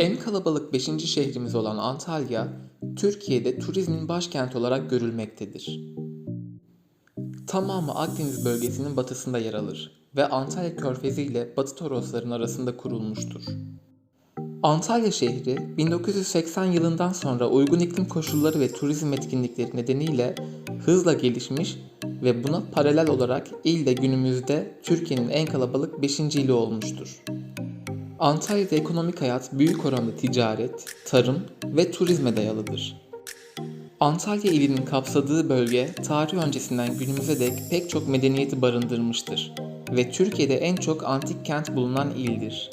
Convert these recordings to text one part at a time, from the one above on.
En kalabalık 5. şehrimiz olan Antalya, Türkiye'de turizmin başkenti olarak görülmektedir. Tamamı Akdeniz bölgesinin batısında yer alır ve Antalya Körfezi ile Batı Torosların arasında kurulmuştur. Antalya şehri 1980 yılından sonra uygun iklim koşulları ve turizm etkinlikleri nedeniyle hızla gelişmiş ve buna paralel olarak il de günümüzde Türkiye'nin en kalabalık 5. ili olmuştur. Antalya'da ekonomik hayat büyük oranda ticaret, tarım ve turizme dayalıdır. Antalya ilinin kapsadığı bölge tarih öncesinden günümüze dek pek çok medeniyeti barındırmıştır ve Türkiye'de en çok antik kent bulunan ildir.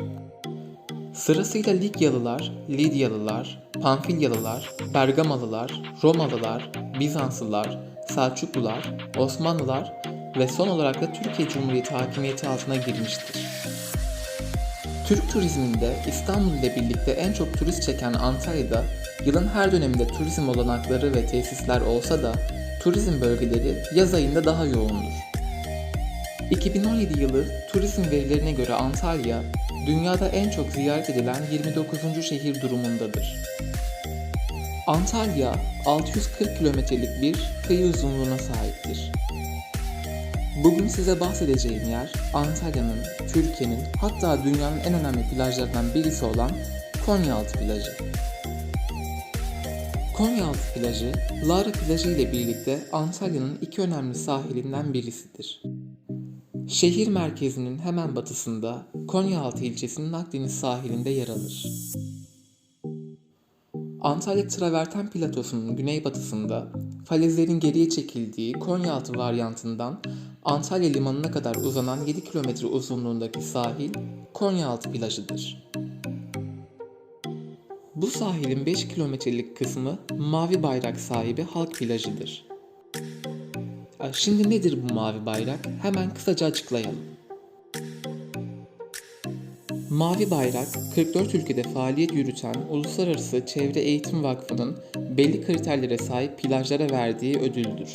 Sırasıyla Likyalılar, Lidyalılar, Pamfilyalılar, Bergamalılar, Romalılar, Bizanslılar, Selçuklular, Osmanlılar ve son olarak da Türkiye Cumhuriyeti hakimiyeti altına girmiştir. Türk turizminde İstanbul ile birlikte en çok turist çeken Antalya'da yılın her döneminde turizm olanakları ve tesisler olsa da turizm bölgeleri yaz ayında daha yoğundur. 2017 yılı turizm verilerine göre Antalya, dünyada en çok ziyaret edilen 29. şehir durumundadır. Antalya, 640 kilometrelik bir kıyı uzunluğuna sahiptir. Bugün size bahsedeceğim yer Antalya'nın, Türkiye'nin hatta dünyanın en önemli plajlarından birisi olan Konyaaltı plajı. Konyaaltı plajı, Lara plajı ile birlikte Antalya'nın iki önemli sahilinden birisidir. Şehir merkezinin hemen batısında Konyaaltı ilçesinin Akdeniz sahilinde yer alır. Antalya Traverten Platosu'nun güneybatısında falezlerin geriye çekildiği Konyaaltı varyantından Antalya limanına kadar uzanan 7 kilometre uzunluğundaki sahil Konyaaltı plajıdır. Bu sahilin 5 kilometrelik kısmı mavi bayrak sahibi halk plajıdır. Şimdi nedir bu mavi bayrak? Hemen kısaca açıklayalım. Mavi Bayrak, 44 ülkede faaliyet yürüten Uluslararası Çevre Eğitim Vakfı'nın belli kriterlere sahip plajlara verdiği ödüldür.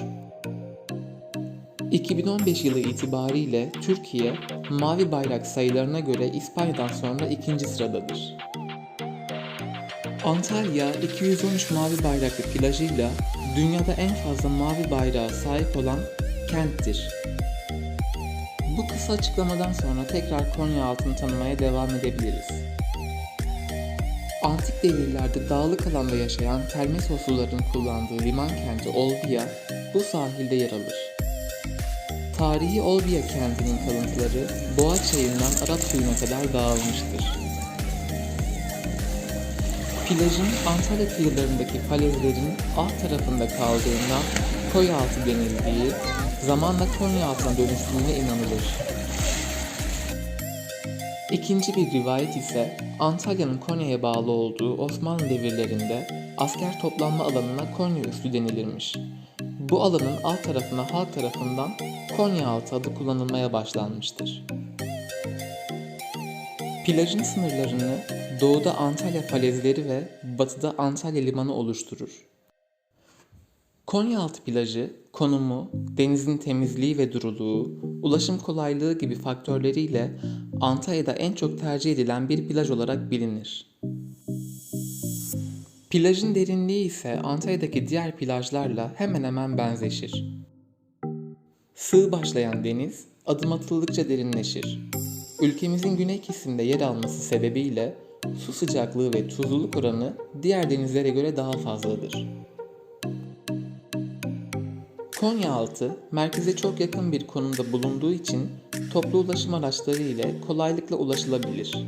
2015 yılı itibariyle Türkiye, Mavi Bayrak sayılarına göre İspanya'dan sonra ikinci sıradadır. Antalya, 213 mavi bayraklı plajıyla dünyada en fazla mavi bayrağa sahip olan kenttir. Bu kısa açıklamadan sonra tekrar Konya altını tanımaya devam edebiliriz. Antik devirlerde dağlık alanda yaşayan Termesosluların kullandığı liman kenti Olbia bu sahilde yer alır. Tarihi Olbia kentinin kalıntıları Boğa çayından Arap suyuna kadar dağılmıştır. Plajın Antalya kıyılarındaki falezlerin alt tarafında kaldığından Koyaltı denildiği, zamanla Konyaaltı'na dönüştüğüne inanılır. İkinci bir rivayet ise Antalya'nın Konya'ya bağlı olduğu Osmanlı devirlerinde asker toplanma alanına Konya üstü denilirmiş. Bu alanın alt tarafına halk tarafından Konyaaltı adı kullanılmaya başlanmıştır. Plajın sınırlarını doğuda Antalya falezleri ve batıda Antalya limanı oluşturur. Konyaaltı plajı, konumu, denizin temizliği ve duruluğu, ulaşım kolaylığı gibi faktörleriyle Antalya'da en çok tercih edilen bir plaj olarak bilinir. Plajın derinliği ise Antalya'daki diğer plajlarla hemen hemen benzeşir. Sığ başlayan deniz adım atıldıkça derinleşir. Ülkemizin güney kesiminde yer alması sebebiyle su sıcaklığı ve tuzluluk oranı diğer denizlere göre daha fazladır. Konyaaltı, merkeze çok yakın bir konumda bulunduğu için toplu ulaşım araçları ile kolaylıkla ulaşılabilir.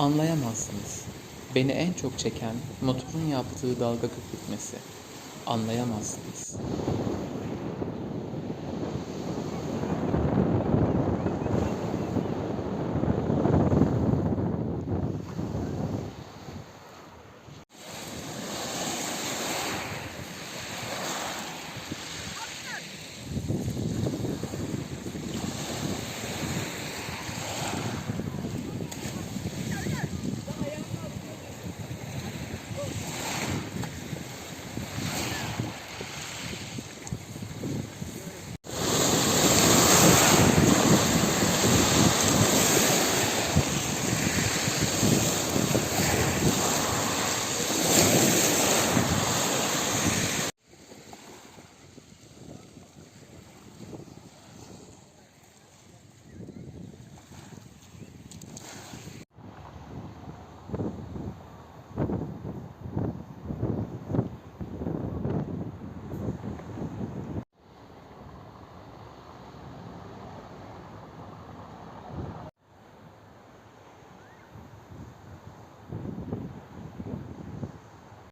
Anlayamazsınız. Beni en çok çeken motorun yaptığı dalga köpürtmesi. Anlayamazsınız.